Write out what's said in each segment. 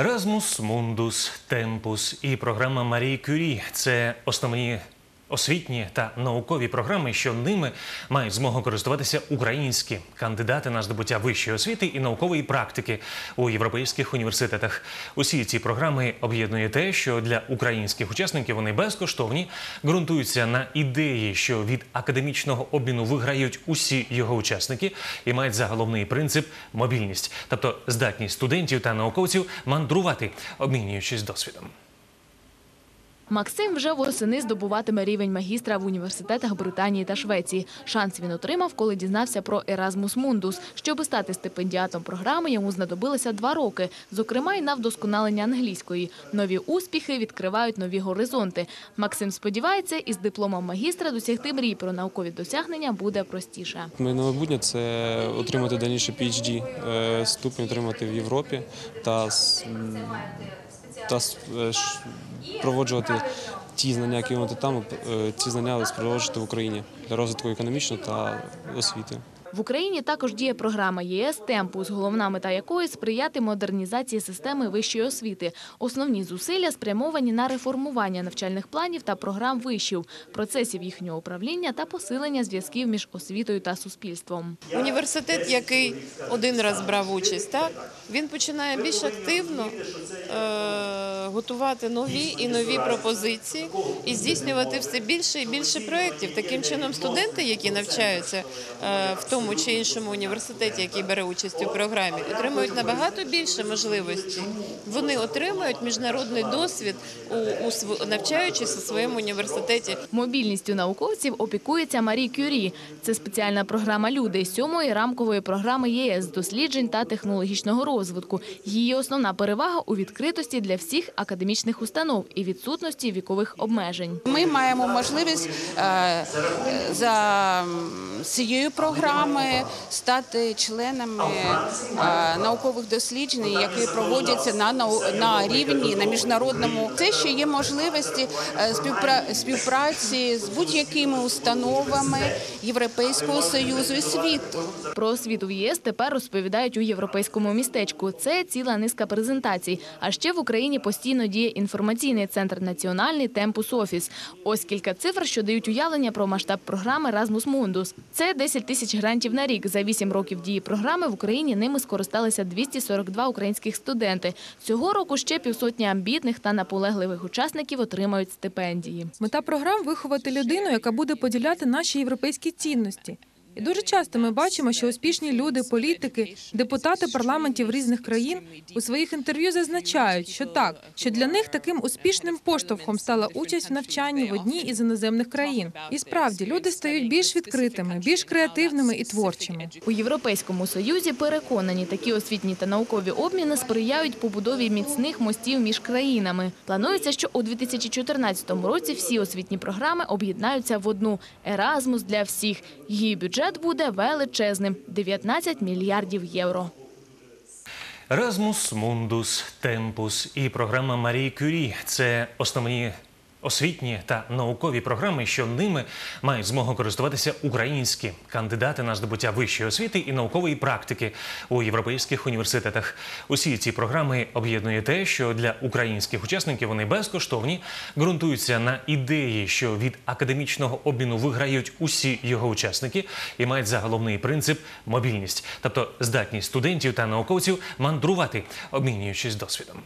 Erasmus Мундус, Темпус і програма Марії Кюрі. Це основні освітні та наукові програми, що ними мають змогу користуватися українські кандидати на здобуття вищої освіти і наукової практики у європейських університетах. Усі ці програми об'єднує те, що для українських учасників вони безкоштовні, ґрунтуються на ідеї, що від академічного обміну виграють усі його учасники, і мають за головний принцип мобільність, тобто здатність студентів та науковців мандрувати, обмінюючись досвідом. Максим вже восени здобуватиме рівень магістра в університетах Британії та Швеції. Шанс він отримав, коли дізнався про Erasmus Mundus. Щоб стати стипендіатом програми, йому знадобилося два роки, зокрема й на вдосконалення англійської. Нові успіхи відкривають нові горизонти. Максим сподівається, із дипломом магістра досягти мрій про наукові досягнення буде простіше. Моє майбутнє це отримати дальніше PhD, ступінь отримати в Європі та, проводжувати ті знання, які вони там, е, ці знання спроводжувати в Україні для розвитку економічного та освіти. В Україні також діє програма ЄС Темпус, головна мета якої сприяти модернізації системи вищої освіти. Основні зусилля спрямовані на реформування навчальних планів та програм вишів, процесів їхнього управління та посилення зв'язків між освітою та суспільством. Університет, який один раз брав участь, так він починає більш активно е, готувати нові і нові пропозиції і здійснювати все більше і більше проєктів. Таким чином, студенти, які навчаються е, в тому чи іншому університеті, який бере участь у програмі, отримують набагато більше можливостей. Вони отримують міжнародний досвід у, навчаючись у своєму університеті. Мобільністю науковців опікується Марі Кюрі. Це спеціальна програма Люди сьомої рамкової програми ЄС досліджень та технологічного розвитку. Її основна перевага у відкритості для всіх академічних установ і відсутності вікових обмежень. Ми маємо можливість е, за цією програмою стати членами е, наукових досліджень, які проводяться на на рівні на міжнародному. Це ще є можливості е, співпра- співпраці з будь-якими установами Європейського союзу і світу. Про освіту в ЄС тепер розповідають у європейському містечку. Це ціла низка презентацій. А ще в Україні постійно діє інформаційний центр Національний Темпус Офіс. Ось кілька цифр, що дають уявлення про масштаб програми Erasmus Mundus. Це 10 тисяч грантів на рік. За 8 років дії програми в Україні ними скористалися 242 українських студенти. Цього року ще півсотні амбітних та наполегливих учасників отримають стипендії. Мета програм виховати людину, яка буде поділяти наші європейські цінності. І дуже часто ми бачимо, що успішні люди, політики, депутати парламентів різних країн у своїх інтерв'ю зазначають, що так, що для них таким успішним поштовхом стала участь в навчанні в одній із іноземних країн. І справді люди стають більш відкритими, більш креативними і творчими. У Європейському Союзі переконані, такі освітні та наукові обміни сприяють побудові міцних мостів між країнами. Планується, що у 2014 році всі освітні програми об'єднаються в одну Еразмус для всіх. Її бюджет буде величезним 19 мільярдів євро. Размус мундус, Темпус і програма Марії Кюрі це основні освітні та наукові програми, що ними мають змогу користуватися українські кандидати на здобуття вищої освіти і наукової практики у європейських університетах. Усі ці програми об'єднує те, що для українських учасників вони безкоштовні, ґрунтуються на ідеї, що від академічного обміну виграють усі його учасники, і мають за головний принцип мобільність, тобто здатність студентів та науковців мандрувати, обмінюючись досвідом.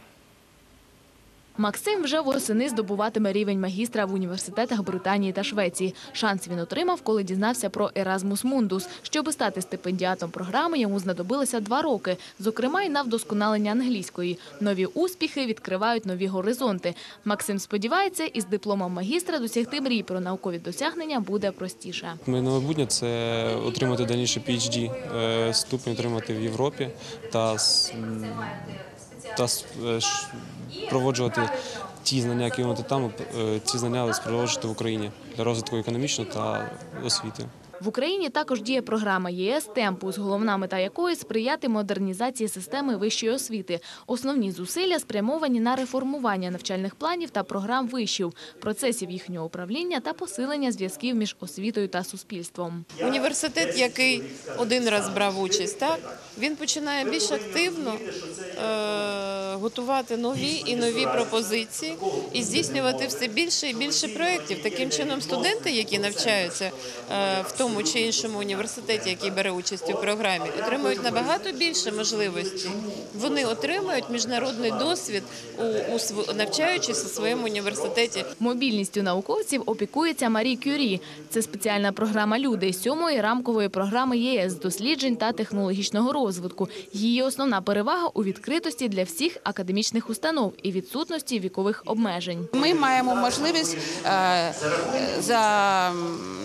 Максим вже восени здобуватиме рівень магістра в університетах Британії та Швеції. Шанс він отримав, коли дізнався про Erasmus Mundus. Щоб стати стипендіатом програми, йому знадобилося два роки, зокрема й на вдосконалення англійської. Нові успіхи відкривають нові горизонти. Максим сподівається, із дипломом магістра досягти мрій про наукові досягнення буде простіше. Моє майбутнє це отримати дальніше PhD, ступінь отримати в Європі та, та е, проводжувати ті знання, які вони там, е, ці знання спроводжувати в Україні для розвитку економічного та освіти. В Україні також діє програма ЄС Темпус, головна мета якої сприяти модернізації системи вищої освіти. Основні зусилля спрямовані на реформування навчальних планів та програм вишів, процесів їхнього управління та посилення зв'язків між освітою та суспільством. Університет, який один раз брав участь, так він починає більш активно е, готувати нові і нові пропозиції і здійснювати все більше і більше проєктів. Таким чином, студенти, які навчаються е, в тому чи іншому університеті, який бере участь у програмі, отримують набагато більше можливостей. Вони отримують міжнародний досвід у, у навчаючись у своєму університеті. Мобільністю науковців опікується Марі Кюрі. Це спеціальна програма «Люди» сьомої рамкової програми ЄС досліджень та технологічного розвитку. Її основна перевага у відкритості для всіх академічних установ і відсутності вікових обмежень. Ми маємо можливість е, за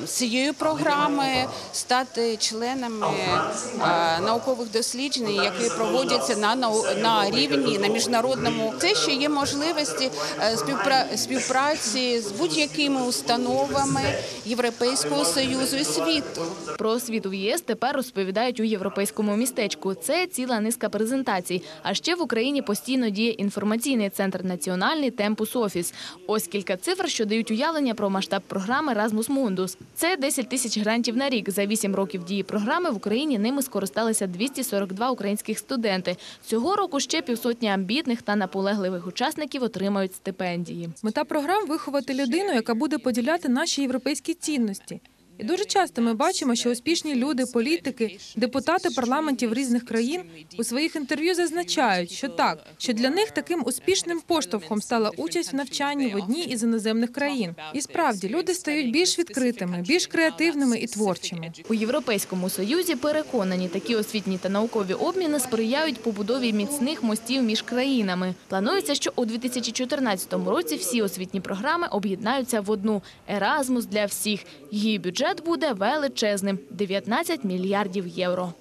цією програмою стати членами е, наукових досліджень, які проводяться на на рівні на міжнародному. Це ще є можливості е, співпра- співпраці з будь-якими установами Європейського союзу і світу. Про освіту в ЄС тепер розповідають у європейському містечку. Це ціла низка презентацій. А ще в Україні постійно діє інформаційний центр національний Темпус Офіс. Ось кілька цифр, що дають уявлення про масштаб програми Erasmus Mundus. Це 10 тисяч грантів на рік. За 8 років дії програми в Україні ними скористалися 242 українських студенти. Цього року ще півсотні амбітних та наполегливих учасників отримають стипендії. Мета програм виховати людину, яка буде поділяти наші європейські цінності. І дуже часто ми бачимо, що успішні люди, політики, депутати парламентів різних країн у своїх інтерв'ю зазначають, що так, що для них таким успішним поштовхом стала участь в навчанні в одній із іноземних країн. І справді люди стають більш відкритими, більш креативними і творчими. У Європейському Союзі переконані, такі освітні та наукові обміни сприяють побудові міцних мостів між країнами. Планується, що у 2014 році всі освітні програми об'єднаються в одну Еразмус для всіх. Її бюджет буде величезним 19 мільярдів євро.